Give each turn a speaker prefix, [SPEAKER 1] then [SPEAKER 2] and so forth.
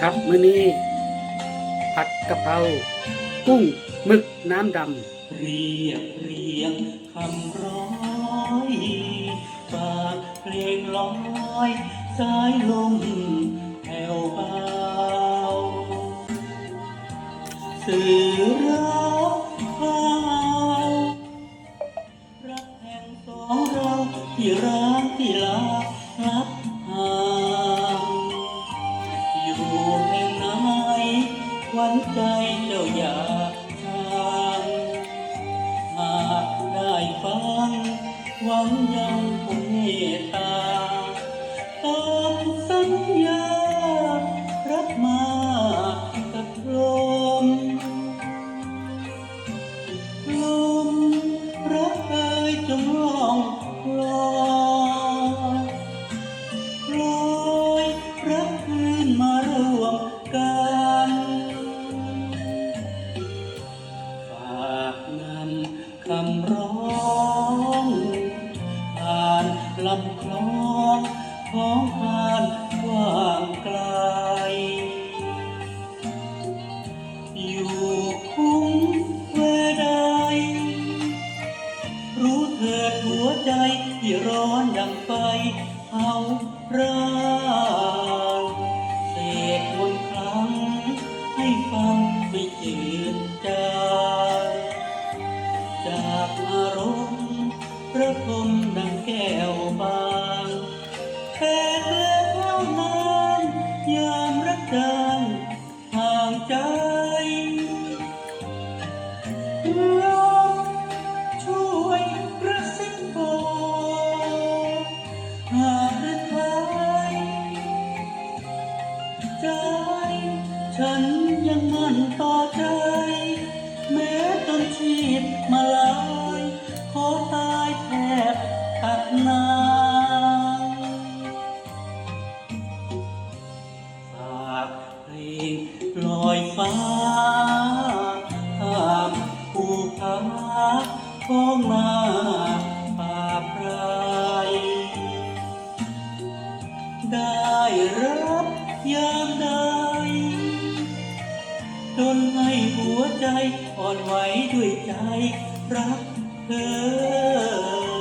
[SPEAKER 1] ครับมื้อนี้ผัดกะเพรากุ้งหมึกน้ำดำ
[SPEAKER 2] เรียบเรียงคำร้อยฝากเพลงลอยสายลมแผ่วเบาสื่อรักพารักแห่งสองเราที่รักที่ลาลับ หวันใจเจ้าอยากทาง คำร้องผ่านลำคลองของผ่านกว้างไกล อยู่คุ้งเวใดรู้เถิดหัวใจที่ร้อนดังไฟเผาร่างเสกมนต์ครั้งให้ฟังไม่จืดจางจ อารมณ์ระคมดังแก้วบางแค่แล้วนานยามรักจางห่างใจลมช่วยกระซิบบอกหากหรือใครใจ ฉันยังมั่นต่อใจ แม้ต้นชีพมาลา อยฟ้าข้ามภูผาท้องนาป่าไพรได้รับยามใดจนให้หัวใจอ่อนไหวด้วยใจรักเธอ